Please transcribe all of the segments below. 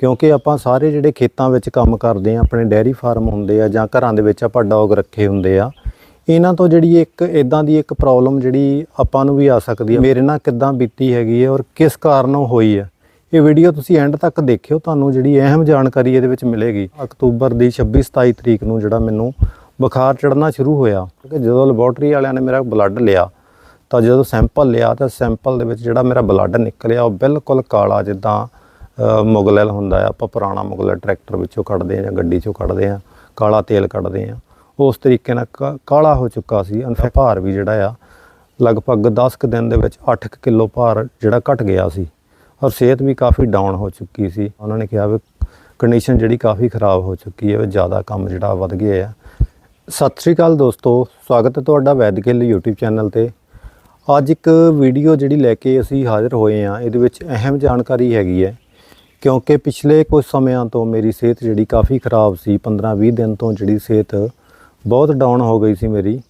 ਕਿਉਂਕਿ ਆਪਾਂ ਸਾਰੇ ਜਿਹੜੇ ਖੇਤਾਂ ਵਿੱਚ ਕੰਮ ਕਰਦੇ ਆ ਆਪਣੇ ਡੈਰੀ ਫਾਰਮ ਹੁੰਦੇ ਆ ਜਾਂ ਘਰਾਂ ਦੇ ਵਿੱਚ ਆਪਾਂ ਡੌਗ ਰੱਖੇ ਹੁੰਦੇ ਆ, ਇਹਨਾਂ ਤੋਂ ਜਿਹੜੀ ਇੱਕ ਇਦਾਂ ਦੀ ਇੱਕ ਪ੍ਰੋਬਲਮ ਜਿਹੜੀ ਆਪਾਂ ਨੂੰ ਵੀ ਆ ਸਕਦੀ ਹੈ ਮੇਰੇ ਨਾਲ ਕਿੱਦਾਂ ਬੀਤੀ ਹੈਗੀ ਹੈ ਔਰ ਕਿਸ ਕਾਰਨੋਂ ਹੋਈ ਹੈ ਇਹ ਵੀਡੀਓ ਤੁਸੀਂ ਐਂਡ ਤੱਕ ਦੇਖਿਓ, ਤੁਹਾਨੂੰ ਜਿਹੜੀ ਅਹਿਮ ਜਾਣਕਾਰੀ ਇਹਦੇ ਵਿੱਚ ਮਿਲੇਗੀ। ਅਕਤੂਬਰ ਦੀ 26 27 ਤਰੀਕ ਨੂੰ ਜਿਹੜਾ ਮੈਨੂੰ ਬੁਖਾਰ ਚੜਨਾ ਸ਼ੁਰੂ ਹੋਇਆ, ਕਿਉਂਕਿ ਜਦੋਂ ਲੈਬੋਰਟਰੀ ਵਾਲਿਆਂ ਨੇ ਮੇਰਾ ਬਲੱਡ ਲਿਆ, ਤਾਂ ਜਦੋਂ ਸੈਂਪਲ ਲਿਆ, ਤਾਂ ਸੈਂਪਲ ਦੇ ਵਿੱਚ ਜਿਹੜਾ ਮੇਰਾ ਬਲੱਡ ਨਿਕਲਿਆ, ਉਹ ਬਿਲਕੁਲ ਕਾਲਾ ਜਿੱਦਾਂ ਮੁਗਲੈਲ ਹੁੰਦਾ ਆ ਆਪਾਂ ਪੁਰਾਣਾ ਮੁਗਲੈਲ ਟਰੈਕਟਰ ਵਿੱਚੋਂ ਕੱਢਦੇ ਆ ਜਾਂ ਗੱਡੀ ਚੋਂ ਕੱਢਦੇ ਆ ਕਾਲਾ ਤੇਲ ਕੱਢਦੇ ਆ ਉਸ ਤਰੀਕੇ ਨਾਲ ਕਾ- ਕਾਲਾ ਹੋ ਚੁੱਕਾ ਸੀ ਅਨਫੈ ਭਾਰ ਵੀ ਜਿਹੜਾ ਆ, ਲਗਭਗ 10 ਕੁ ਦਿਨ ਦੇ ਵਿੱਚ 8 ਕਿਲੋ ਭਾਰ ਜਿਹੜਾ ਘਟ ਗਿਆ ਸੀ ਔਰ ਸਿਹਤ ਵੀ ਕਾਫੀ ਡਾਊਨ ਹੋ ਚੁੱਕੀ ਸੀ। ਉਹਨਾਂ ਨੇ ਕਿਹਾ ਵੀ ਕੰਡੀਸ਼ਨ ਜਿਹੜੀ ਕਾਫੀ ਖਰਾਬ ਹੋ ਚੁੱਕੀ ਹੈ, ਵੀ ਜ਼ਿਆਦਾ ਕੰਮ ਜਿਹੜਾ ਵੱਧ ਗਿਆ ਆ। ਸਤਿ ਸ੍ਰੀ ਅਕਾਲ ਦੋਸਤੋ, ਸਵਾਗਤ ਹੈ ਤੁਹਾਡਾ ਵੈਦਗਿੱਲ YouTube ਚੈਨਲ ਤੇ। ਅੱਜ ਇੱਕ ਵੀਡੀਓ ਜਿਹੜੀ ਲੈ ਕੇ ਅਸੀਂ ਹਾਜ਼ਰ ਹੋਏ ਆ ਇਹਦੇ ਵਿੱਚ ਅਹਿਮ ਜਾਣਕਾਰੀ ਹੈਗੀ ਹੈ। ਕਿਉਂਕਿ ਪਿਛਲੇ ਕੁਝ ਸਮਿਆਂ ਤੋਂ ਮੇਰੀ ਸਿਹਤ ਜਿਹੜੀ ਕਾਫੀ ਖਰਾਬ ਸੀ 15-20 ਦਿਨ ਤੋਂ ਜਿਹੜੀ ਸਿਹਤ ਬਹੁਤ ਡਾਊਨ ਹੋ ਗਈ ਸੀ ਮੇਰੀ।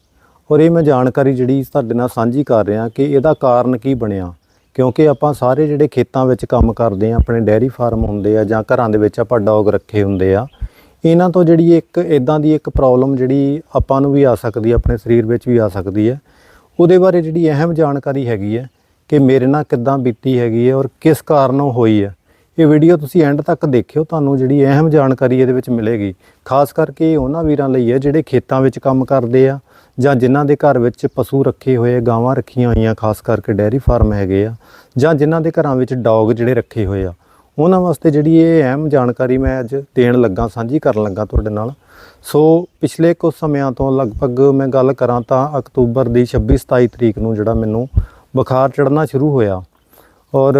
ਔਰ ਇਹ ਮੈਂ ਜਾਣਕਾਰੀ ਜਿਹੜੀ ਤੁਹਾਡੇ ਨਾਲ ਸਾਂਝੀ ਕਰ ਰਿਹਾ ਕਿ ਇਹਦਾ ਕਾਰਨ ਕੀ ਬਣਿਆ। ਕਿਉਂਕਿ ਆਪਾਂ ਸਾਰੇ ਜਿਹੜੇ ਖੇਤਾਂ ਵਿੱਚ ਕੰਮ ਕਰਦੇ ਆ ਆਪਣੇ ਡੈਰੀ ਫਾਰਮ ਹੁੰਦੇ ਆ ਜਾਂ ਘਰਾਂ ਦੇ ਵਿੱਚ ਆਪਾਂ ਡੌਗ ਰੱਖੇ ਹੁੰਦੇ ਆ, ਇਹਨਾਂ ਤੋਂ ਜਿਹੜੀ ਇੱਕ ਇਦਾਂ ਦੀ ਇੱਕ ਪ੍ਰੋਬਲਮ ਜਿਹੜੀ ਆਪਾਂ ਨੂੰ ਵੀ ਆ ਸਕਦੀ ਹੈ, ਆਪਣੇ ਸਰੀਰ ਵਿੱਚ ਵੀ ਆ ਸਕਦੀ ਹੈ। ਉਹਦੇ ਬਾਰੇ ਜਿਹੜੀ ਅਹਿਮ ਜਾਣਕਾਰੀ ਹੈਗੀ ਹੈ ਕਿ ਮੇਰੇ ਨਾਲ ਕਿੱਦਾਂ ਬੀਤੀ ਹੈਗੀ ਹੈ ਔਰ ਕਿਸ ਕਾਰਨ ਉਹ ਹੋਈ ਹੈ। ਇਹ ਵੀਡੀਓ ਤੁਸੀਂ ਐਂਡ ਤੱਕ ਦੇਖਿਓ, ਤੁਹਾਨੂੰ ਜਿਹੜੀ ਅਹਿਮ ਜਾਣਕਾਰੀ ਇਹਦੇ ਵਿੱਚ ਮਿਲੇਗੀ। ਖਾਸ ਕਰਕੇ ਉਹਨਾਂ ਵੀਰਾਂ ਲਈ ਹੈ ਜਿਹੜੇ ਖੇਤਾਂ ਵਿੱਚ ਕੰਮ ਕਰਦੇ ਆ ਜਾਂ ਜਿਨ੍ਹਾਂ ਦੇ ਘਰ ਵਿੱਚ ਪਸ਼ੂ ਰੱਖੇ ਹੋਏ, ਗਾਵਾਂ ਰੱਖੀਆਂ ਹੋਈਆਂ, ਖਾਸ ਕਰਕੇ ਡੈਰੀ ਫਾਰਮ ਹੈਗੇ ਆ, ਜਾਂ ਜਿਨ੍ਹਾਂ ਦੇ ਘਰਾਂ ਵਿੱਚ ਡੌਗ ਜਿਹੜੇ ਰੱਖੇ ਹੋਏ ਆ। ਉਹਨਾਂ ਵਾਸਤੇ ਜਿਹੜੀ ਇਹ ਅਹਿਮ ਜਾਣਕਾਰੀ ਮੈਂ ਅੱਜ ਦੇਣ ਲੱਗਾ, ਸਾਂਝੀ ਕਰਨ ਲੱਗਾ ਤੁਹਾਡੇ ਨਾਲ। ਸੋ ਪਿਛਲੇ ਕੁਝ ਸਮਿਆਂ ਤੋਂ ਲਗਭਗ ਮੈਂ ਗੱਲ ਕਰਾਂ ਤਾਂ ਅਕਤੂਬਰ ਦੀ 26 27 ਤਰੀਕ ਨੂੰ ਜਿਹੜਾ ਮੈਨੂੰ ਬੁਖਾਰ ਚੜਨਾ ਸ਼ੁਰੂ ਹੋਇਆ। ਔਰ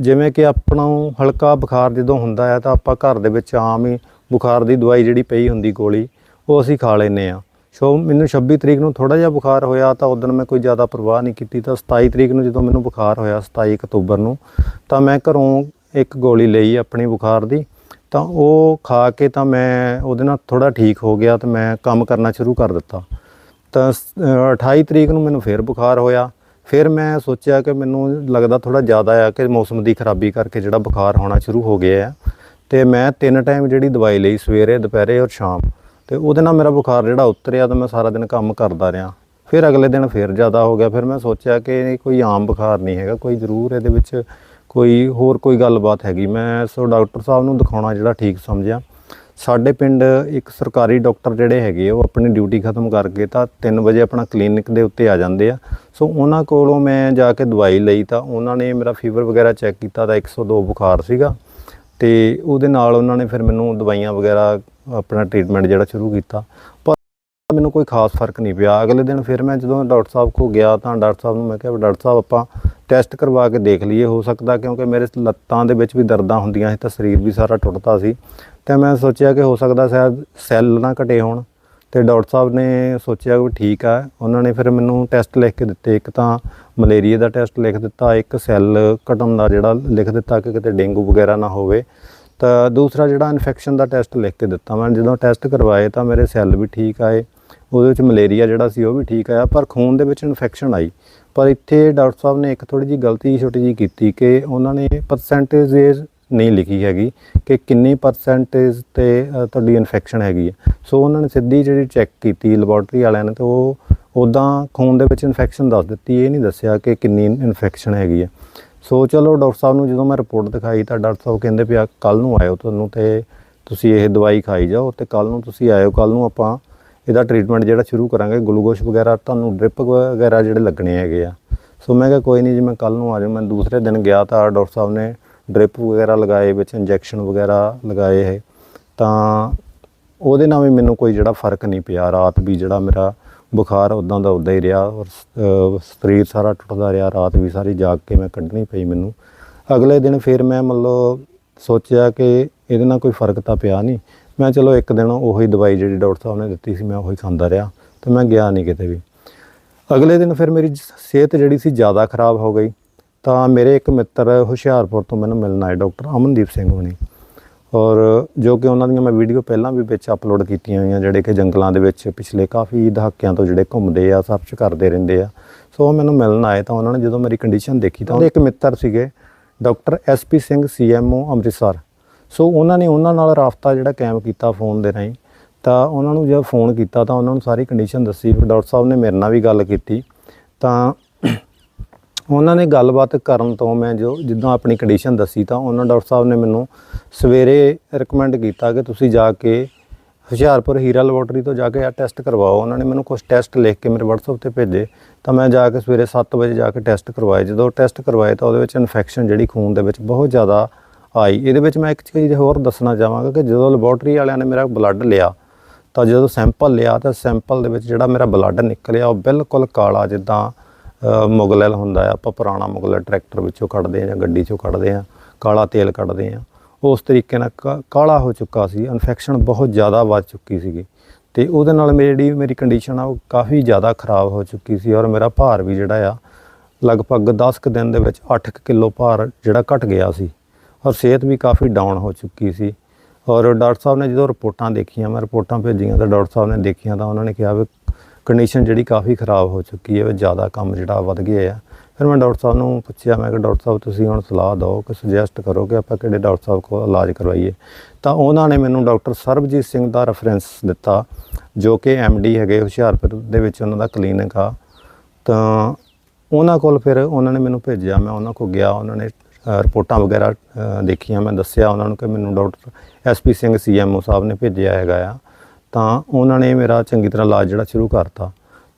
ਜਿਵੇਂ ਕਿ ਆਪਣਾ ਹਲਕਾ ਬੁਖਾਰ ਜਦੋਂ ਹੁੰਦਾ ਹੈ ਤਾਂ ਆਪਾਂ ਘਰ ਦੇ ਵਿੱਚ ਆਮ ਹੀ ਬੁਖਾਰ ਦੀ ਦਵਾਈ ਜਿਹੜੀ ਪਈ ਹੁੰਦੀ ਗੋਲੀ ਉਹ ਅਸੀਂ ਖਾ ਲੈਨੇ ਆ ਸੋ ਮੈਨੂੰ 26 ਤਰੀਕ ਨੂੰ ਥੋੜਾ ਜਿਹਾ ਬੁਖਾਰ ਹੋਇਆ ਤਾਂ ਉਦੋਂ ਮੈਂ ਕੋਈ ਜ਼ਿਆਦਾ ਪਰਵਾਹ ਨਹੀਂ ਕੀਤੀ। ਤਾਂ 27 ਤਰੀਕ ਨੂੰ ਜਦੋਂ ਮੈਨੂੰ ਬੁਖਾਰ ਹੋਇਆ 27 ਅਕਤੂਬਰ ਨੂੰ ਤਾਂ ਮੈਂ ਘਰੋਂ ਇੱਕ ਗੋਲੀ ਲਈ ਆਪਣੀ ਬੁਖਾਰ ਦੀ। ਤਾਂ ਉਹ ਖਾ ਕੇ ਤਾਂ ਮੈਂ ਉਹਦੇ ਨਾਲ ਥੋੜਾ ਠੀਕ ਹੋ ਗਿਆ ਤੇ ਮੈਂ ਕੰਮ ਕਰਨਾ ਸ਼ੁਰੂ ਕਰ ਦਿੱਤਾ। ਤਾਂ ਸ- ਅ, 28 ਤਰੀਕ ਨੂੰ ਮੈਨੂੰ ਫੇਰ ਬੁਖਾਰ ਹੋਇਆ। ਫਿਰ ਮੈਂ ਸੋਚਿਆ ਕਿ ਮੈਨੂੰ ਲੱਗਦਾ ਥੋੜਾ ਜ਼ਿਆਦਾ ਆ ਕਿ ਮੌਸਮ ਦੀ ਖਰਾਬੀ ਕਰਕੇ ਜਿਹੜਾ ਬੁਖਾਰ ਹੋਣਾ ਸ਼ੁਰੂ ਹੋ ਗਿਆ ਆ। ਤੇ ਮੈਂ ਤਿੰਨ ਟਾਈਮ ਜਿਹੜੀ ਦਵਾਈ ਲਈ, ਸਵੇਰੇ, ਦੁਪਹਿਰੇ ਔਰ ਸ਼ਾਮ। ਤੇ ਉਹਦੇ ਨਾਲ ਮੇਰਾ ਬੁਖਾਰ ਜਿਹੜਾ ਉਤਰਿਆ ਤਾਂ ਮੈਂ ਸਾਰਾ ਦਿਨ ਕੰਮ ਕਰਦਾ ਰਿਹਾ। ਫਿਰ ਅਗਲੇ ਦਿਨ ਫਿਰ ਜ਼ਿਆਦਾ ਹੋ ਗਿਆ। ਫਿਰ ਮੈਂ ਸੋਚਿਆ ਕਿ ਇਹ ਕੋਈ ਆਮ ਬੁਖਾਰ ਨਹੀਂ ਹੈਗਾ, ਕੋਈ ਜ਼ਰੂਰ ਇਹਦੇ ਵਿੱਚ ਕੋਈ ਹੋਰ ਕੋਈ ਗੱਲਬਾਤ ਹੈਗੀ। ਮੈਂ ਸੋ ਡਾਕਟਰ ਸਾਹਿਬ ਨੂੰ ਦਿਖਾਉਣਾ ਜਿਹੜਾ ਠੀਕ ਸਮਝਿਆ। ਸਾਡੇ ਪਿੰਡ ਇੱਕ ਸਰਕਾਰੀ ਡਾਕਟਰ ਜਿਹੜੇ ਹੈਗੇ ਆ, ਉਹ ਆਪਣੀ ਡਿਊਟੀ ਖਤਮ ਕਰਕੇ ਤਾਂ 3 ਵਜੇ ਆਪਣਾ ਕਲੀਨਿਕ ਦੇ ਉੱਤੇ ਆ ਜਾਂਦੇ ਆ। ਸੋ ਉਹਨਾਂ ਕੋਲੋਂ ਮੈਂ ਜਾ ਕੇ ਦਵਾਈ ਲਈ ਤਾਂ ਉਹਨਾਂ ਨੇ ਮੇਰਾ ਫੀਵਰ ਵਗੈਰਾ ਚੈੱਕ ਕੀਤਾ ਤਾਂ 102 ਬੁਖਾਰ ਸੀਗਾ। ਤੇ ਉਹਦੇ ਨਾਲ ਉਹਨਾਂ ਨੇ ਫਿਰ ਮੈਨੂੰ ਦਵਾਈਆਂ ਵਗੈਰਾ ਆਪਣਾ ਟ੍ਰੀਟਮੈਂਟ ਜਿਹੜਾ ਸ਼ੁਰੂ ਕੀਤਾ। ਪਰ ਮੈਨੂੰ ਕੋਈ ਖਾਸ ਫ਼ਰਕ ਨਹੀਂ ਪਿਆ। ਅਗਲੇ ਦਿਨ ਫਿਰ ਮੈਂ ਜਦੋਂ ਡਾਕਟਰ ਸਾਹਿਬ ਕੋਲ ਗਿਆ ਤਾਂ ਡਾਕਟਰ ਸਾਹਿਬ ਨੂੰ ਮੈਂ ਕਿਹਾ ਡਾਕਟਰ ਸਾਹਿਬ ਆਪਾਂ ਟੈਸਟ ਕਰਵਾ ਕੇ ਦੇਖ ਲਈਏ, ਹੋ ਸਕਦਾ ਕਿਉਂਕਿ ਮੇਰੇ ਲੱਤਾਂ ਦੇ ਵਿੱਚ ਵੀ ਦਰਦਾਂ ਹੁੰਦੀਆਂ ਸੀ ਤਾਂ ਸਰੀਰ ਵੀ ਸਾਰਾ ਟੁੱਟਦਾ ਸੀ। ਤੇ ਮੈਂ ਸੋਚਿਆ ਕਿ ਹੋ ਸਕਦਾ ਸ਼ਾਇਦ ਸੈੱਲ ਨਾ ਘਟੇ ਹੋਣ। ਤੇ ਡਾਕਟਰ ਸਾਹਿਬ ਨੇ ਸੋਚਿਆ ਕਿ ਠੀਕ ਆ। ਉਹਨਾਂ ਨੇ ਫਿਰ ਮੈਨੂੰ ਟੈਸਟ ਲਿਖ ਕੇ ਦਿੱਤੇ। ਇੱਕ ਤਾਂ ਮਲੇਰੀਆ ਦਾ ਟੈਸਟ ਲਿਖ ਦਿੱਤਾ। ਇੱਕ ਸੈੱਲ ਘਟਣ ਦਾ ਜਿਹੜਾ ਲਿਖ ਦਿੱਤਾ ਕਿ ਕਿਤੇ ਡੇਂਗੂ ਵਗੈਰਾ ਨਾ ਹੋਵੇ। ਤਾਂ ਦੂਸਰਾ ਜਿਹੜਾ ਇਨਫੈਕਸ਼ਨ ਦਾ ਟੈਸਟ ਲਿਖ ਕੇ ਦਿੱਤਾ ਮੈਂ। ਜਦੋਂ ਟੈਸਟ ਕਰਵਾਏ ਤਾਂ ਮੇਰੇ ਸੈੱਲ ਵੀ ਠੀਕ ਆਏ। ਉਹਦੇ ਵਿੱਚ ਮਲੇਰੀਆ ਜਿਹੜਾ ਸੀ ਉਹ ਵੀ ਠੀਕ ਆਇਆ। ਪਰ ਖੂਨ ਦੇ ਵਿੱਚ ਇਨਫੈਕਸ਼ਨ ਆਈ। ਪਰ ਇੱਥੇ ਡਾਕਟਰ ਸਾਹਿਬ ਨੇ ਇੱਕ ਥੋੜੀ ਜੀ ਗਲਤੀ ਛੋਟੀ ਜੀ ਕੀਤੀ ਕਿ ਉਹਨਾਂ ਨੇ ਪਰਸੈਂਟੇਜ ਨਹੀਂ ਲਿਖੀ ਹੈਗੀ ਕਿ ਕਿੰਨੀ ਪਰਸੈਂਟੇਜ ਤੇ ਤੁਹਾਡੀ ਇਨਫੈਕਸ਼ਨ ਹੈਗੀ ਹੈ। ਸੋ ਉਹਨਾਂ ਨੇ ਸਿੱਧੀ ਜਿਹੜੀ ਚੈੱਕ ਕੀਤੀ ਲੈਬੋਰਟਰੀ ਵਾਲਿਆਂ ਨੇ ਤੇ ਉਹ ਉਦਾਂ ਖੂਨ ਦੇ ਵਿੱਚ ਇਨਫੈਕਸ਼ਨ ਦੱਸ ਦਿੱਤੀ, ਇਹ ਨਹੀਂ ਦੱਸਿਆ ਕਿ ਕਿੰਨੀ ਇਨਫੈਕਸ਼ਨ ਹੈਗੀ ਹੈ। ਸੋ ਚਲੋ ਡਾਕਟਰ ਸਾਹਿਬ ਨੂੰ ਜਦੋਂ ਮੈਂ ਰਿਪੋਰਟ ਦਿਖਾਈ ਤਾਂ ਡਾਕਟਰ ਸਾਹਿਬ ਕਹਿੰਦੇ ਪਿਆ ਕੱਲ ਨੂੰ ਆਇਓ ਤੁਹਾਨੂੰ ਤੇ ਤੁਸੀਂ ਇਹ ਦਵਾਈ ਖਾਈ ਜਾਓ ਤੇ ਕੱਲ ਨੂੰ ਤੁਸੀਂ ਆਇਓ ਕੱਲ ਨੂੰ ਆਪਾਂ ਇਹਦਾ ਟ੍ਰੀਟਮੈਂਟ ਜਿਹੜਾ ਸ਼ੁਰੂ ਕਰਾਂਗੇ ਗਲੂਕੋਸ਼ ਵਗੈਰਾ, ਤੁਹਾਨੂੰ ਡ੍ਰਿਪ ਵਗੈਰਾ ਜਿਹੜੇ ਲੱਗਣੇ ਹੈਗੇ ਆ। ਸੋ ਮੈਂ ਕਿਹਾ ਕੋਈ ਨਹੀਂ ਜੀ, ਮੈਂ ਕੱਲ ਨੂੰ ਆ ਜਾਊਂ। ਮੈਂ ਦੂਸਰੇ ਦਿਨ ਗਿਆ ਤਾਂ ਡਾਕਟਰ ਸਾਹਿਬ ਨੇ ਡ੍ਰਿਪ ਵਗੈਰਾ ਲਗਾਏ ਵਿੱਚ ਇੰਜੈਕਸ਼ਨ ਵਗੈਰਾ ਲਗਾਏ ਹੈ ਤਾਂ ਉਹਦੇ ਨਾਲ ਵੀ ਮੈਨੂੰ ਕੋਈ ਜਿਹੜਾ ਫ਼ਰਕ ਨਹੀਂ ਪਿਆ। ਰਾਤ ਵੀ ਜਿਹੜਾ ਮੇਰਾ ਬੁਖਾਰ ਉਦਾਂ ਦਾ ਉਦਾਂ ਹੀ ਰਿਹਾ ਔਰ ਸਰੀਰ ਸਾਰਾ ਟੁੱਟਦਾ ਰਿਹਾ। ਰਾਤ ਵੀ ਸਾਰੀ ਜਾਗ ਕੇ ਮੈਂ ਕੱਢਣੀ ਪਈ ਮੈਨੂੰ। ਅਗਲੇ ਦਿਨ ਫਿਰ ਮੈਂ ਮਤਲਬ ਸੋਚਿਆ ਕਿ ਇਹਦੇ ਨਾਲ ਕੋਈ ਫ਼ਰਕ ਤਾਂ ਪਿਆ ਨਹੀਂ ਮੈਂ ਚਲੋ ਇੱਕ ਦਿਨ ਉਹੀ ਦਵਾਈ ਜਿਹੜੀ ਡਾਕਟਰ ਸਾਹਿਬ ਨੇ ਦਿੱਤੀ ਸੀ, ਮੈਂ ਉਹੀ ਖਾਂਦਾ ਰਿਹਾ ਤੇ ਮੈਂ ਗਿਆ ਨਹੀਂ ਕਿਤੇ ਵੀ। ਅਗਲੇ ਦਿਨ ਫਿਰ ਮੇਰੀ ਸਿਹਤ ਜਿਹੜੀ ਸੀ ਜ਼ਿਆਦਾ ਖਰਾਬ ਹੋ ਗਈ। ਤਾਂ ਮੇਰੇ ਇੱਕ ਮਿੱਤਰ ਹੁਸ਼ਿਆਰਪੁਰ ਤੋਂ ਮੈਨੂੰ ਮਿਲਣ ਆਏ ਡਾਕਟਰ ਅਮਨਦੀਪ ਸਿੰਘ ਹੋਣੀ। ਔਰ ਜੋ ਕਿ ਉਹਨਾਂ ਦੀਆਂ ਮੈਂ ਵੀਡੀਓ ਪਹਿਲਾਂ ਵੀ ਵਿੱਚ ਅਪਲੋਡ ਕੀਤੀਆਂ ਹੋਈਆਂ, ਜਿਹੜੇ ਕਿ ਜੰਗਲਾਂ ਦੇ ਵਿੱਚ ਪਿਛਲੇ ਕਾਫੀ ਦਹਾਕਿਆਂ ਤੋਂ ਜਿਹੜੇ ਘੁੰਮਦੇ ਆ ਸਰਚ ਕਰਦੇ ਰਹਿੰਦੇ ਆ। ਸੋ ਉਹ ਮੈਨੂੰ ਮਿਲਣ ਆਏ ਤਾਂ ਉਹਨਾਂ ਨੇ ਜਦੋਂ ਮੇਰੀ ਕੰਡੀਸ਼ਨ ਦੇਖੀ ਤਾਂ ਉਹਦੇ ਇੱਕ ਮਿੱਤਰ ਸੀਗੇ, doctor SP Singh CMO Amritsar. So ਉਹਨਾਂ ਨੇ ਉਹਨਾਂ ਨਾਲ ਰਾਬਤਾ ਜਿਹੜਾ ਕਾਇਮ ਕੀਤਾ ਫੋਨ ਦੇ ਰਾਹੀਂ। ਤਾਂ ਉਹਨਾਂ ਨੂੰ ਜਦ ਫੋਨ ਕੀਤਾ ਤਾਂ ਉਹਨਾਂ ਨੂੰ ਸਾਰੀ ਕੰਡੀਸ਼ਨ ਦੱਸੀ। ਫਿਰ ਡਾਕਟਰ ਸਾਹਿਬ ਨੇ ਮੇਰੇ ਨਾਲ ਵੀ ਗੱਲ ਕੀਤੀ। ਤਾਂ ਉਹਨਾਂ ਨੇ ਗੱਲਬਾਤ ਕਰਨ ਤੋਂ ਮੈਂ ਜੋ ਜਿੱਦਾਂ ਆਪਣੀ ਕੰਡੀਸ਼ਨ ਦੱਸੀ ਤਾਂ ਉਹਨਾਂ ਡਾਕਟਰ ਸਾਹਿਬ ਨੇ ਮੈਨੂੰ ਸਵੇਰੇ ਰეკਮੈਂਡ ਕੀਤਾ ਕਿ ਤੁਸੀਂ ਜਾ ਕੇ ਹੁਸ਼ਿਆਰਪੁਰ ਹੀਰਾ ਲੈਬੋਰਟਰੀ ਤੋਂ ਜਾ ਕੇ ਆ ਟੈਸਟ ਕਰਵਾਓ। ਉਹਨਾਂ ਨੇ ਮੈਨੂੰ ਕੁਝ ਟੈਸਟ ਲਿਖ ਕੇ ਮੇਰੇ WhatsApp ਤੇ ਭੇਜੇ। ਤਾਂ ਮੈਂ ਜਾ ਕੇ ਸਵੇਰੇ 7 ਵਜੇ ਜਾ ਕੇ ਟੈਸਟ ਕਰਵਾਏ। ਜਦੋਂ ਟੈਸਟ ਕਰਵਾਏ ਤਾਂ ਉਹਦੇ ਵਿੱਚ ਇਨਫੈਕਸ਼ਨ ਜਿਹੜੀ ਖੂਨ ਦੇ ਵਿੱਚ ਬਹੁਤ ਜ਼ਿਆਦਾ ਆਈ। ਇਹਦੇ ਵਿੱਚ ਮੈਂ ਇੱਕ ਚੀਜ਼ ਹੋਰ ਦੱਸਣਾ ਚਾਹਾਂਗਾ ਕਿ ਜਦੋਂ ਲੈਬੋਰਟਰੀ ਵਾਲਿਆਂ ਨੇ ਮੇਰਾ ਬਲੱਡ ਲਿਆ, ਤਾਂ ਜਦੋਂ ਸੈਂਪਲ ਲਿਆ, ਤਾਂ ਸੈਂਪਲ ਦੇ ਵਿੱਚ ਜਿਹੜਾ ਮੇਰਾ ਬਲੱਡ ਨਿਕਲਿਆ, ਉਹ ਬਿਲਕੁਲ ਕਾਲਾ ਜਿੱਦਾਂ ਮੁਗਲਲ ਹੁੰਦਾ ਆ। ਆਪਾਂ ਪੁਰਾਣਾ ਮੁਗਲੈਲ ਟਰੈਕਟਰ ਵਿੱਚੋਂ ਕੱਢਦੇ ਆ ਜਾਂ ਗੱਡੀ ਚੋਂ ਕੱਢਦੇ ਆ ਕਾਲਾ ਤੇਲ ਕੱਢਦੇ ਆ ਉਸ ਤਰੀਕੇ ਨਾਲ ਕਾ- ਕਾਲਾ ਹੋ ਚੁੱਕਾ ਸੀ। ਇਨਫੈਕਸ਼ਨ ਬਹੁਤ ਜ਼ਿਆਦਾ ਵੱਧ ਚੁੱਕੀ ਸੀਗੀ। ਤੇ ਉਹਦੇ ਨਾਲ ਮੇਰੀ ਜਿਹੜੀ ਮੇਰੀ ਕੰਡੀਸ਼ਨ ਆ, ਉਹ ਕਾਫੀ ਜ਼ਿਆਦਾ ਖਰਾਬ ਹੋ ਚੁੱਕੀ ਸੀ ਔਰ ਮੇਰਾ ਭਾਰ ਵੀ ਜਿਹੜਾ ਆ, ਲਗਭਗ 10 ਕੁ ਦਿਨ ਦੇ ਵਿੱਚ 8 ਕਿਲੋ ਭਾਰ ਜਿਹੜਾ ਘਟ ਗਿਆ ਸੀ। ਔਰ ਸਿਹਤ ਵੀ ਕਾਫੀ ਡਾਊਨ ਹੋ ਚੁੱਕੀ ਸੀ। ਔਰ ਡਾਕਟਰ ਸਾਹਿਬ ਨੇ ਜਦੋਂ ਰਿਪੋਰਟਾਂ ਦੇਖੀਆਂ, ਮੈਂ ਰਿਪੋਰਟਾਂ ਭੇਜੀਆਂ ਤਾਂ ਡਾਕਟਰ ਸਾਹਿਬ ਨੇ ਦੇਖੀਆਂ ਤਾਂ ਉਹਨਾਂ ਨੇ ਕਿਹਾ ਵੀ ਕੰਡੀਸ਼ਨ ਜਿਹੜੀ ਕਾਫੀ ਖਰਾਬ ਹੋ ਚੁੱਕੀ ਹੈ, ਵੀ ਜ਼ਿਆਦਾ ਕੰਮ ਜਿਹੜਾ ਵੱਧ ਗਿਆ ਆ। ਫਿਰ ਮੈਂ ਡਾਕਟਰ ਸਾਹਿਬ ਨੂੰ ਪੁੱਛਿਆ, ਮੈਂ ਕਿ ਡਾਕਟਰ ਸਾਹਿਬ, ਤੁਸੀਂ ਹੁਣ ਸਲਾਹ ਦਿਓ ਕਿ ਸੁਜੈਸਟ ਕਰੋ ਕਿ ਆਪਾਂ ਕਿਹੜੇ ਡਾਕਟਰ ਸਾਹਿਬ ਕੋਲ ਇਲਾਜ ਕਰਵਾਈਏ? ਤਾਂ ਉਹਨਾਂ ਨੇ ਮੈਨੂੰ ਡਾਕਟਰ ਸਰਬਜੀਤ ਸਿੰਘ ਦਾ ਰੈਫਰੈਂਸ ਦਿੱਤਾ, ਜੋ ਕਿ ਡੀ ਹੈਗੇ ਹੁਸ਼ਿਆਰਪੁਰ ਦੇ ਵਿੱਚ ਉਹਨਾਂ ਦਾ ਕਲੀਨਿਕ ਆ। ਤਾਂ ਉਹਨਾਂ ਕੋਲ ਫਿਰ ਉਹਨਾਂ ਨੇ ਮੈਨੂੰ ਭੇਜਿਆ, ਮੈਂ ਉਹਨਾਂ ਕੋਲ ਗਿਆ, ਉਹਨਾਂ ਨੇ ਰਿਪੋਰਟਾਂ ਵਗੈਰਾ ਦੇਖੀਆਂ। ਮੈਂ ਦੱਸਿਆ ਉਹਨਾਂ ਨੂੰ ਕਿ ਮੈਨੂੰ doctor SP Singh CMO sahib ਨੇ ਭੇਜਿਆ ਹੈਗਾ ਆ। ਤਾਂ ਉਹਨਾਂ ਨੇ ਮੇਰਾ ਚੰਗੀ ਤਰ੍ਹਾਂ ਇਲਾਜ ਜਿਹੜਾ ਸ਼ੁਰੂ ਕਰਤਾ।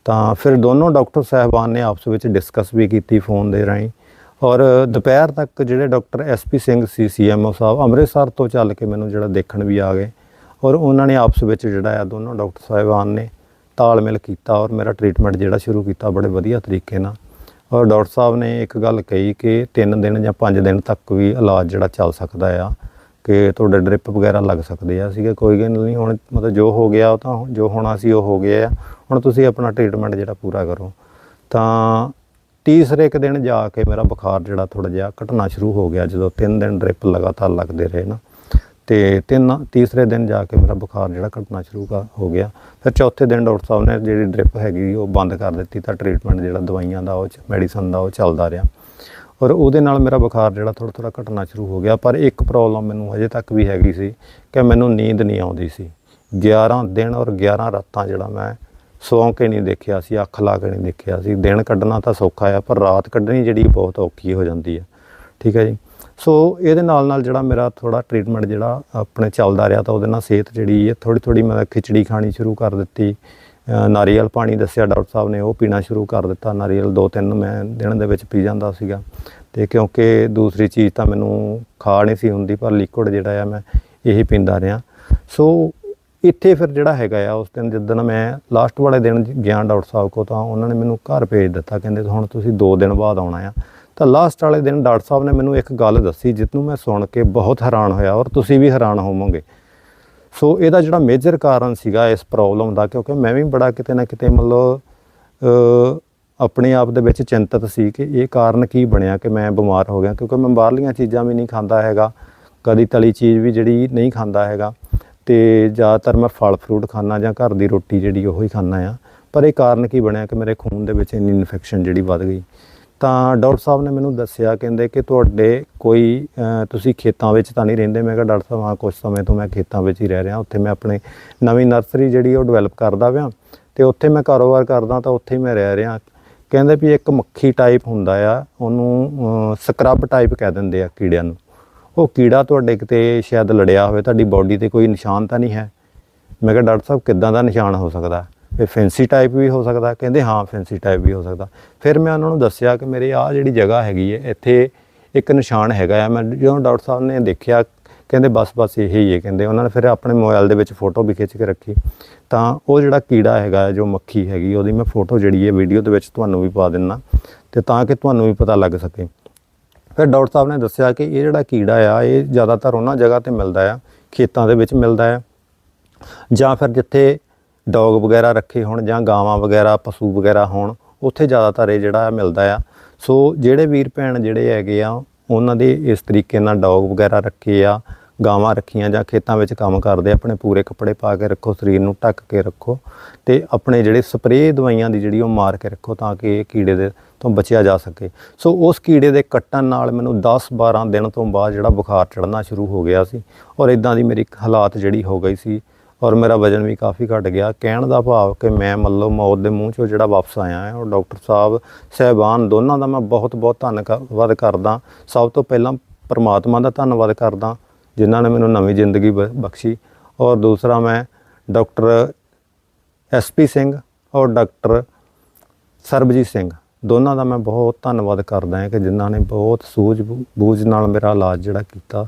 ਤਾਂ ਫਿਰ ਦੋਨੋਂ ਡਾਕਟਰ ਸਾਹਿਬਾਨ ਨੇ ਆਪਸ ਵਿੱਚ ਡਿਸਕਸ ਵੀ ਕੀਤੀ ਫੋਨ ਦੇ ਰਾਹੀਂ। ਔਰ ਦੁਪਹਿਰ ਤੱਕ ਜਿਹੜੇ ਡਾਕਟਰ ਐਸਪੀ ਸਿੰਘ ਸੀ ਸੀਐਮਓ ਸਾਹਿਬ ਅੰਮ੍ਰਿਤਸਰ ਤੋਂ ਚੱਲ ਕੇ ਮੈਨੂੰ ਜਿਹੜਾ ਦੇਖਣ ਵੀ ਆ ਗਏ। ਔਰ ਉਹਨਾਂ ਨੇ ਆਪਸ ਵਿੱਚ ਜਿਹੜਾ ਆ ਦੋਨੋਂ ਡਾਕਟਰ ਸਾਹਿਬਾਨ ਨੇ ਤਾਲਮੇਲ ਕੀਤਾ ਔਰ ਮੇਰਾ ਟ੍ਰੀਟਮੈਂਟ ਜਿਹੜਾ ਸ਼ੁਰੂ ਕੀਤਾ ਬੜੇ ਵਧੀਆ ਤਰੀਕੇ ਨਾਲ। ਔਰ ਡਾਕਟਰ ਸਾਹਿਬ ਨੇ ਇੱਕ ਗੱਲ ਕਹੀ ਕਿ 3 ਦਿਨ ਜਾਂ 5 ਦਿਨ ਤੱਕ ਵੀ ਇਲਾਜ ਜਿਹੜਾ ਚੱਲ ਸਕਦਾ ਆ, ਕਿ ਤੁਹਾਡੇ ਡ੍ਰਿਪ ਵਗੈਰਾ ਲੱਗ ਸਕਦੇ ਆ। ਸੀਗੇ, ਕੋਈ ਗੱਲ ਨਹੀਂ, ਹੁਣ ਮਤਲਬ ਜੋ ਹੋ ਗਿਆ ਉਹ ਤਾਂ ਜੋ ਹੋਣਾ ਸੀ ਉਹ ਹੋ ਗਿਆ ਆ। ਹੁਣ ਤੁਸੀਂ ਆਪਣਾ ਟ੍ਰੀਟਮੈਂਟ ਜਿਹੜਾ ਪੂਰਾ ਕਰੋ। ਤਾਂ ਤੀਸਰੇ ਕੁ ਦਿਨ ਜਾ ਕੇ ਮੇਰਾ ਬੁਖਾਰ ਜਿਹੜਾ ਥੋੜਾ ਜਿਹਾ ਘਟਣਾ ਸ਼ੁਰੂ ਹੋ ਗਿਆ, ਜਦੋਂ 3 ਦਿਨ ਡ੍ਰਿਪ ਲਗਾਤਾਰ ਲੱਗਦੇ ਰਹੇ ਨਾ। ਤੇ ਤਿੰਨ ਤੀਸਰੇ ਦਿਨ ਜਾ ਕੇ ਮੇਰਾ ਬੁਖਾਰ ਜਿਹੜਾ ਘਟਣਾ ਸ਼ੁਰੂ ਹੋ ਗਿਆ। ਫਿਰ ਚੌਥੇ ਦਿਨ ਡਾਕਟਰ ਸਾਹਿਬ ਨੇ ਜਿਹੜੀ ਡ੍ਰਿਪ ਹੈਗੀ ਉਹ ਬੰਦ ਕਰ ਦਿੱਤੀ ਤਾਂ ਟ੍ਰੀਟਮੈਂਟ ਜਿਹੜਾ ਦਵਾਈਆਂ ਦਾ ਉਹ ਮੈਡੀਸਨ ਦਾ ਉਹ ਚੱਲਦਾ ਰਿਹਾ। ਔਰ ਉਹਦੇ ਨਾਲ ਮੇਰਾ ਬੁਖਾਰ ਜਿਹੜਾ ਥੋੜਾ ਥੋੜਾ ਘਟਣਾ ਸ਼ੁਰੂ ਹੋ ਗਿਆ। ਪਰ ਇੱਕ ਪ੍ਰੋਬਲਮ ਮੈਨੂੰ ਹਜੇ ਤੱਕ ਵੀ ਹੈਗੀ ਸੀ ਕਿ ਮੈਨੂੰ ਨੀਂਦ ਨਹੀਂ ਆਉਂਦੀ ਸੀ। 11 ਦਿਨ ਔਰ 11 ਰਾਤਾਂ ਜਿਹੜਾ ਮੈਂ ਸੌਂ ਕੇ ਨਹੀਂ ਦੇਖਿਆ ਸੀ, ਅੱਖ ਲਾ ਕੇ ਨਹੀਂ ਦੇਖਿਆ ਸੀ। ਦਿਨ ਕੱਢਣਾ ਤਾਂ ਸੌਖਾ ਆ, ਪਰ ਰਾਤ ਕੱਢਣੀ ਜਿਹੜੀ ਬਹੁਤ ਔਖੀ ਹੋ ਜਾਂਦੀ ਹੈ ਠੀਕ ਹੈ ਜੀ? ਸੋ ਇਹਦੇ ਨਾਲ ਨਾਲ ਜਿਹੜਾ ਮੇਰਾ ਥੋੜਾ ਟ੍ਰੀਟਮੈਂਟ ਜਿਹੜਾ ਆਪਣੇ ਚੱਲਦਾ ਰਿਹਾ ਤਾਂ ਉਹਦੇ ਨਾਲ ਸਿਹਤ ਜਿਹੜੀ ਹੈ ਥੋੜੀ ਥੋੜੀ ਮੈਂ ਖਿਚੜੀ ਖਾਣੀ ਸ਼ੁਰੂ ਕਰ ਦਿੱਤੀ। ਨਾਰੀਅਲ ਪਾਣੀ ਦੱਸਿਆ ਡਾਕਟਰ ਸਾਹਿਬ ਨੇ, ਉਹ ਪੀਣਾ ਸ਼ੁਰੂ ਕਰ ਦਿੱਤਾ। ਨਾਰੀਅਲ ਦੋ ਤਿੰਨ ਮੈਂ ਦਿਨ ਦੇ ਵਿੱਚ ਪੀ ਜਾਂਦਾ ਸੀਗਾ। ਤੇ ਕਿਉਂਕਿ ਦੂਸਰੀ ਚੀਜ਼ ਤਾਂ ਮੈਨੂੰ ਖਾ ਨਹੀਂ ਸੀ ਹੁੰਦੀ, ਪਰ ਲਿਕੁਇਡ ਜਿਹੜਾ ਆ ਮੈਂ ਇਹੀ ਪੀਂਦਾ ਰਿਹਾ। ਸੋ ਇੱਥੇ ਫਿਰ ਜਿਹੜਾ ਹੈਗਾ ਆ, ਉਸ ਦਿਨ ਜਿੱਦਣ ਮੈਂ ਲਾਸਟ ਵਾਲੇ ਦਿਨ ਗਿਆ ਡਾਕਟਰ ਸਾਹਿਬ ਕੋ ਤਾਂ ਉਹਨਾਂ ਨੇ ਮੈਨੂੰ ਘਰ ਭੇਜ ਦਿੱਤਾ। ਕਹਿੰਦੇ ਹੁਣ ਤੁਸੀਂ 2 ਦਿਨ ਬਾਅਦ ਆਉਣਾ ਆ। ਤਾਂ ਲਾਸਟ ਵਾਲੇ ਦਿਨ ਡਾਕਟਰ ਸਾਹਿਬ ਨੇ ਮੈਨੂੰ ਇੱਕ ਗੱਲ ਦੱਸੀ ਜਿਸ ਨੂੰ ਮੈਂ ਸੁਣ ਕੇ ਬਹੁਤ ਹੈਰਾਨ ਹੋਇਆ ਔਰ ਤੁਸੀਂ ਵੀ ਹੈਰਾਨ ਹੋਵੋਗੇ। ਸੋ ਇਹਦਾ ਜਿਹੜਾ ਮੇਜਰ ਕਾਰਨ ਸੀਗਾ ਇਸ ਪ੍ਰੋਬਲਮ ਦਾ ਕਿਉਂਕਿ ਮੈਂ ਵੀ ਬੜਾ ਕਿਤੇ ਨਾ ਕਿਤੇ ਮਤਲਬ ਆਪਣੇ ਆਪ ਦੇ ਵਿੱਚ ਚਿੰਤਤ ਸੀ ਕਿ ਇਹ ਕਾਰਨ ਕੀ ਬਣਿਆ ਕਿ ਮੈਂ ਬਿਮਾਰ ਹੋ ਗਿਆ ਕਿਉਂਕਿ ਮੈਂ ਬਾਹਰਲੀਆਂ ਚੀਜ਼ਾਂ ਵੀ ਨਹੀਂ ਖਾਂਦਾ ਹੈਗਾ। ਕਦੀ ਤਲੀ ਚੀਜ਼ ਵੀ ਜਿਹੜੀ ਨਹੀਂ ਖਾਂਦਾ ਹੈਗਾ ਤੇ ਜ਼ਿਆਦਾਤਰ ਮੈਂ ਫਲ ਫਰੂਟ ਖਾਣਾ ਜਾਂ ਘਰ ਦੀ ਰੋਟੀ ਜਿਹੜੀ ਉਹ ਹੀ। ਖਾਣਾ ਆ ਪਰ ਇਹ ਕਾਰਨ ਕੀ ਬਣਿਆ ਕਿ ਮੇਰੇ ਖੂਨ ਦੇ ਵਿੱਚ ਇੰਨੀ ਇਨਫੈਕਸ਼ਨ ਜਿਹੜੀ ਵੱਧ ਗਈ? ਤਾਂ ਡਾਕਟਰ ਸਾਹਿਬ ਨੇ ਮੈਨੂੰ ਦੱਸਿਆ, ਕਹਿੰਦੇ ਕਿ ਤੁਹਾਡੇ ਕੋਈ ਤੁਸੀਂ ਖੇਤਾਂ ਵਿੱਚ ਤਾਂ ਨਹੀਂ ਰਹਿੰਦੇ। ਮੈਂ ਕਿਹਾ, ਡਾਕਟਰ ਸਾਹਿਬ, ਹਾਂ ਕੁਝ ਸਮੇਂ ਤੋਂ ਮੈਂ ਖੇਤਾਂ ਵਿੱਚ ਹੀ ਰਹਿ ਰਿਹਾ। ਉੱਥੇ ਮੈਂ ਆਪਣੇ ਨਵੀਂ ਨਰਸਰੀ ਜਿਹੜੀ ਉਹ ਡਿਵੈਲਪ ਕਰਦਾ ਪਿਆ। ਤੇ ਉੱਥੇ ਮੈਂ ਕਾਰੋਬਾਰ ਕਰਦਾ ਤਾਂ ਉੱਥੇ ਹੀ ਮੈਂ ਰਹਿ ਰਿਹਾ। ਕਹਿੰਦੇ ਵੀ ਇੱਕ ਮੱਖੀ ਟਾਈਪ ਹੁੰਦਾ ਆ, ਉਹਨੂੰ ਸਕਰਬ ਟਾਈਪ ਕਹਿ ਦਿੰਦੇ ਆ ਕੀੜਿਆਂ ਨੂੰ। ਉਹ ਕੀੜਾ ਤੁਹਾਡੇ ਕਿਤੇ ਸ਼ਾਇਦ ਲੜਿਆ ਹੋਵੇ, ਤੁਹਾਡੀ ਬਾਡੀ ਤੇ ਕੋਈ ਨਿਸ਼ਾਨ ਤਾਂ ਨਹੀਂ ਹੈ? ਮੈਂ ਕਿਹਾ, ਡਾਕਟਰ ਸਾਹਿਬ, ਕਿੱਦਾਂ ਦਾ ਨਿਸ਼ਾਨ ਹੋ ਸਕਦਾ? ਇਹ ਫੈਂਸੀ ਟਾਈਪ ਵੀ ਹੋ ਸਕਦਾ। ਕਹਿੰਦੇ ਹਾਂ ਫੈਂਸੀ ਟਾਈਪ ਵੀ ਹੋ ਸਕਦਾ। ਫਿਰ ਮੈਂ ਉਹਨਾਂ ਨੂੰ ਦੱਸਿਆ ਕਿ ਮੇਰੇ ਆਹ ਜਿਹੜੀ ਜਗ੍ਹਾ ਹੈਗੀ ਹੈ, ਇੱਥੇ ਇੱਕ ਨਿਸ਼ਾਨ ਹੈਗਾ ਆ। ਮੈਂ ਜਦੋਂ ਡਾਕਟਰ ਸਾਹਿਬ ਨੇ ਦੇਖਿਆ, ਕਹਿੰਦੇ ਬਸ ਬਸ ਇਹੀ ਹੈ ਕਹਿੰਦੇ। ਉਹਨਾਂ ਨੇ ਫਿਰ ਆਪਣੇ ਮੋਬਾਈਲ ਦੇ ਵਿੱਚ ਫੋਟੋ ਵੀ ਖਿੱਚ ਕੇ ਰੱਖੀ। ਤਾਂ ਉਹ ਜਿਹੜਾ ਕੀੜਾ ਹੈਗਾ, ਜੋ ਮੱਖੀ ਹੈਗੀ, ਉਹਦੀ ਮੈਂ ਫੋਟੋ ਜਿਹੜੀ ਹੈ ਵੀਡੀਓ ਦੇ ਵਿੱਚ ਤੁਹਾਨੂੰ ਵੀ ਪਾ ਦਿੰਨਾ। ਤੇ ਤਾਂ ਕਿ ਤੁਹਾਨੂੰ ਵੀ ਪਤਾ ਲੱਗ ਸਕੇ। ਫਿਰ ਡਾਕਟਰ ਸਾਹਿਬ ਨੇ ਦੱਸਿਆ ਕਿ ਇਹ ਜਿਹੜਾ ਕੀੜਾ ਆ, ਇਹ ਜ਼ਿਆਦਾਤਰ ਉਹਨਾਂ ਜਗ੍ਹਾ ਤੇ ਮਿਲਦਾ ਆ, ਖੇਤਾਂ ਦੇ ਵਿੱਚ ਮਿਲਦਾ ਆ। ਜਾਂ ਫਿਰ ਜਿੱਥੇ ਡੌਗ ਵਗੈਰਾ ਰੱਖੇ ਹੋਣ ਜਾਂ ਗਾਵਾਂ ਵਗੈਰਾ, ਪਸ਼ੂ ਵਗੈਰਾ ਹੋਣ, ਉੱਥੇ ਜ਼ਿਆਦਾਤਰ ਇਹ ਜਿਹੜਾ ਮਿਲਦਾ ਆ। ਸੋ ਜਿਹੜੇ ਵੀਰ ਭੈਣ ਜਿਹੜੇ ਹੈਗੇ ਆ, ਉਹਨਾਂ ਦੇ ਇਸ ਤਰੀਕੇ ਨਾਲ ਡੌਗ ਵਗੈਰਾ ਰੱਖੇ ਆ, ਗਾਵਾਂ ਰੱਖੀਆਂ ਜਾਂ ਖੇਤਾਂ ਵਿੱਚ ਕੰਮ ਕਰਦੇ ਆਪਣੇ ਪੂਰੇ ਕੱਪੜੇ ਪਾ ਕੇ ਰੱਖੋ, ਸਰੀਰ ਨੂੰ ਢੱਕ ਕੇ ਰੱਖੋ ਤੇ ਆਪਣੇ ਜਿਹੜੇ ਸਪਰੇਅ ਦਵਾਈਆਂ ਦੀ ਜਿਹੜੀ ਉਹ ਮਾਰ ਕੇ ਰੱਖੋ ਤਾਂ ਕਿ ਇਹ ਕੀੜੇ ਦੇ ਤੋਂ ਬਚਿਆ ਜਾ ਸਕੇ। ਸੋ ਉਸ ਕੀੜੇ ਦੇ ਕੱਟਣ ਨਾਲ ਮੈਨੂੰ 10-12 ਦਿਨ ਤੋਂ ਬਾਅਦ ਜਿਹੜਾ ਬੁਖਾਰ ਚੜ੍ਹਨਾ ਸ਼ੁਰੂ ਹੋ ਗਿਆ ਸੀ ਔਰ ਇਦਾਂ ਦੀ ਮੇਰੀ ਹਾਲਾਤ ਜਿਹੜੀ ਹੋ ਗਈ ਸੀ ਔਰ ਮੇਰਾ ਵਜਨ ਵੀ ਕਾਫੀ ਘਟ ਗਿਆ। ਕਹਿਣ ਦਾ ਭਾਵ ਕਿ ਮੈਂ ਮੱਲੋ ਮੌਤ ਦੇ ਮੂੰਹ ਚੋਂ ਜਿਹੜਾ ਵਾਪਸ ਆਇਆ ਹਾਂ ਔਰ ਡਾਕਟਰ ਸਾਹਿਬ, ਸਹਿਬਾਨ ਦੋਨਾਂ ਦਾ ਮੈਂ ਬਹੁਤ ਬਹੁਤ ਧੰਨਵਾਦ ਕਰਦਾ। ਸਭ ਤੋਂ ਪਹਿਲਾਂ ਪਰਮਾਤਮਾ ਦਾ ਧੰਨਵਾਦ ਕਰਦਾ, ਜਿਨ੍ਹਾਂ ਨੇ ਮੈਨੂੰ ਨਵੀਂ ਜ਼ਿੰਦਗੀ ਬ- ਬਖਸ਼ੀ। ਔਰ ਦੂਸਰਾ ਮੈਂ ਡਾਕਟਰ ਐਸਪੀ ਸਿੰਘ ਔਰ ਡਾਕਟਰ ਸਰਬਜੀਤ ਸਿੰਘ, ਦੋਨਾਂ ਦਾ ਮੈਂ ਬਹੁਤ ਧੰਨਵਾਦ ਕਰਦਾ ਹਾਂ ਕਿ ਜਿਨ੍ਹਾਂ ਨੇ ਬਹੁਤ ਸੂਝ ਬੂਝ ਨਾਲ ਮੇਰਾ ਇਲਾਜ ਜਿਹੜਾ ਕੀਤਾ।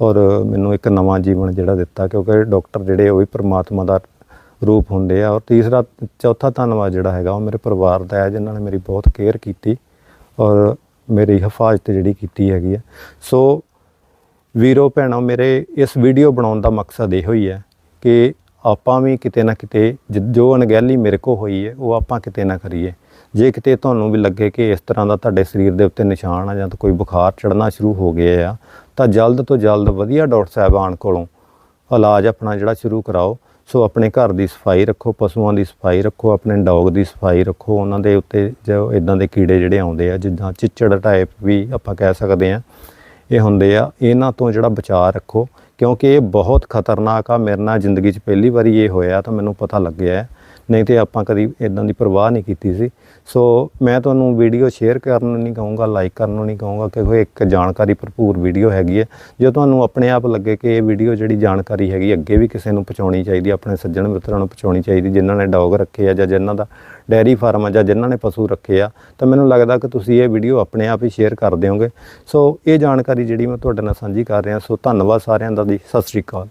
ਔਰ ਮੈਨੂੰ ਇੱਕ ਨਵਾਂ ਜੀਵਨ ਜਿਹੜਾ ਦਿੱਤਾ, ਕਿਉਂਕਿ ਡਾਕਟਰ ਜਿਹੜੇ ਉਹ ਵੀ ਪ੍ਰਮਾਤਮਾ ਦਾ ਰੂਪ ਹੁੰਦੇ ਆ। ਔਰ ਤੀਸਰਾ, ਚੌਥਾ ਧੰਨਵਾਦ ਜਿਹੜਾ ਹੈਗਾ, ਉਹ ਮੇਰੇ ਪਰਿਵਾਰ ਦਾ ਹੈ, ਜਿਨ੍ਹਾਂ ਨੇ ਮੇਰੀ ਬਹੁਤ ਕੇਅਰ ਕੀਤੀ ਔਰ ਮੇਰੀ ਹਿਫਾਜ਼ਤ ਜਿਹੜੀ ਕੀਤੀ ਹੈਗੀ ਆ। ਸੋ ਵੀਰੋ, ਭੈਣੋ, ਮੇਰੇ ਇਸ ਵੀਡੀਓ ਬਣਾਉਣ ਦਾ ਮਕਸਦ ਇਹੋ ਹੀ ਹੈ ਕਿ ਆਪਾਂ ਵੀ ਕਿਤੇ ਨਾ ਕਿਤੇ ਜ- ਜੋ ਅਣਗਹਿਲੀ ਮੇਰੇ ਕੋ ਹੋਈ ਹੈ, ਉਹ ਆਪਾਂ ਕਿਤੇ ਨਾ ਕਰੀਏ। ਜੇ ਕਿਤੇ ਤੁਹਾਨੂੰ ਵੀ ਲੱਗੇ ਕਿ ਇਸ ਤਰ੍ਹਾਂ ਦਾ ਤੁਹਾਡੇ ਸਰੀਰ ਦੇ ਉੱਤੇ ਨਿਸ਼ਾਨ ਆ ਜਾਂ ਤਾਂ ਕੋਈ ਬੁਖਾਰ ਚੜਨਾ ਸ਼ੁਰੂ ਹੋ ਗਿਆ ਆ ਤਾਂ ਜਲਦ ਤੋਂ ਜਲਦ ਵਧੀਆ ਡਾਕਟਰ ਸਾਹਿਬਾਨ ਕੋਲੋਂ ਇਲਾਜ ਆਪਣਾ ਜਿਹੜਾ ਸ਼ੁਰੂ ਕਰਾਓ। ਸੋ ਆਪਣੇ ਘਰ ਦੀ ਸਫ਼ਾਈ ਰੱਖੋ, ਪਸ਼ੂਆਂ ਦੀ ਸਫ਼ਾਈ ਰੱਖੋ, ਆਪਣੇ ਡੌਗ ਦੀ ਸਫ਼ਾਈ ਰੱਖੋ, ਉਹਨਾਂ ਦੇ ਉੱਤੇ ਜੋ ਇਦਾਂ ਦੇ ਕੀੜੇ ਜਿਹੜੇ ਆਉਂਦੇ ਆ, ਜਿੱਦਾਂ ਚਿੱਚੜ ਟਾਈਪ ਵੀ ਆਪਾਂ ਕਹਿ ਸਕਦੇ ਆ ਇਹ ਹੁੰਦੇ ਆ, ਇਹਨਾਂ ਤੋਂ ਜਿਹੜਾ ਬਚਾਅ ਰੱਖੋ। ਕਿਉਂਕਿ ਇਹ ਬਹੁਤ ਖਤਰਨਾਕ ਆ, ਮੇਰੇ ਨਾਲ ਜ਼ਿੰਦਗੀ 'ਚ ਪਹਿਲੀ ਵਾਰੀ ਇਹ ਹੋਇਆ ਤਾਂ ਮੈਨੂੰ ਪਤਾ ਲੱਗਿਆ ਨਹੀਂ ਤੇ ਆਪਾਂ ਕਦੀ ਇਦਾਂ ਦੀ ਪਰਵਾਹ ਨਹੀਂ ਕੀਤੀ ਸੀ। ਸੋ ਮੈਂ ਤੁਹਾਨੂੰ ਵੀਡੀਓ ਸ਼ੇਅਰ ਕਰਨ ਨੂੰ ਨਹੀਂ ਕਹੂੰਗਾ ਲਾਈਕ ਕਰਨ ਨੂੰ ਨਹੀਂ ਕਹੂੰਗਾ, ਕਿਉਂਕਿ ਇੱਕ ਜਾਣਕਾਰੀ ਭਰਪੂਰ ਵੀਡੀਓ ਹੈਗੀ ਹੈ। ਜੇ ਤੁਹਾਨੂੰ ਆਪਣੇ ਆਪ ਲੱਗੇ ਕਿ ਇਹ ਵੀਡੀਓ ਜਿਹੜੀ ਜਾਣਕਾਰੀ ਹੈਗੀ, ਅੱਗੇ ਵੀ ਕਿਸੇ ਨੂੰ ਪਹੁੰਚਾਉਣੀ ਚਾਹੀਦੀ, ਆਪਣੇ ਸੱਜਣ ਮਿੱਤਰਾਂ ਨੂੰ ਪਹੁੰਚਾਉਣੀ ਚਾਹੀਦੀ, ਜਿਨ੍ਹਾਂ ਨੇ ਡੌਗ ਰੱਖੇ ਆ ਜਾਂ ਜਿਨ੍ਹਾਂ ਦਾ ਡੈਰੀ ਫਾਰਮ ਆ ਜਾਂ ਜਿਨ੍ਹਾਂ ਨੇ ਪਸ਼ੂ ਰੱਖੇ ਆ, ਤਾਂ ਮੈਨੂੰ ਲੱਗਦਾ ਕਿ ਤੁਸੀਂ ਇਹ ਵੀਡੀਓ ਆਪਣੇ ਆਪ ਹੀ ਸ਼ੇਅਰ ਕਰ ਦਿਓਗੇ। ਸੋ ਇਹ ਜਾਣਕਾਰੀ ਜਿਹੜੀ ਮੈਂ ਤੁਹਾਡੇ ਨਾਲ ਸਾਂਝੀ ਕਰ ਰਿਹਾ। ਸੋ ਧੰਨਵਾਦ ਸਾਰਿਆਂ ਦਾ ਜੀ। ਸਤਿ ਸ੍ਰੀ ਅਕਾਲ।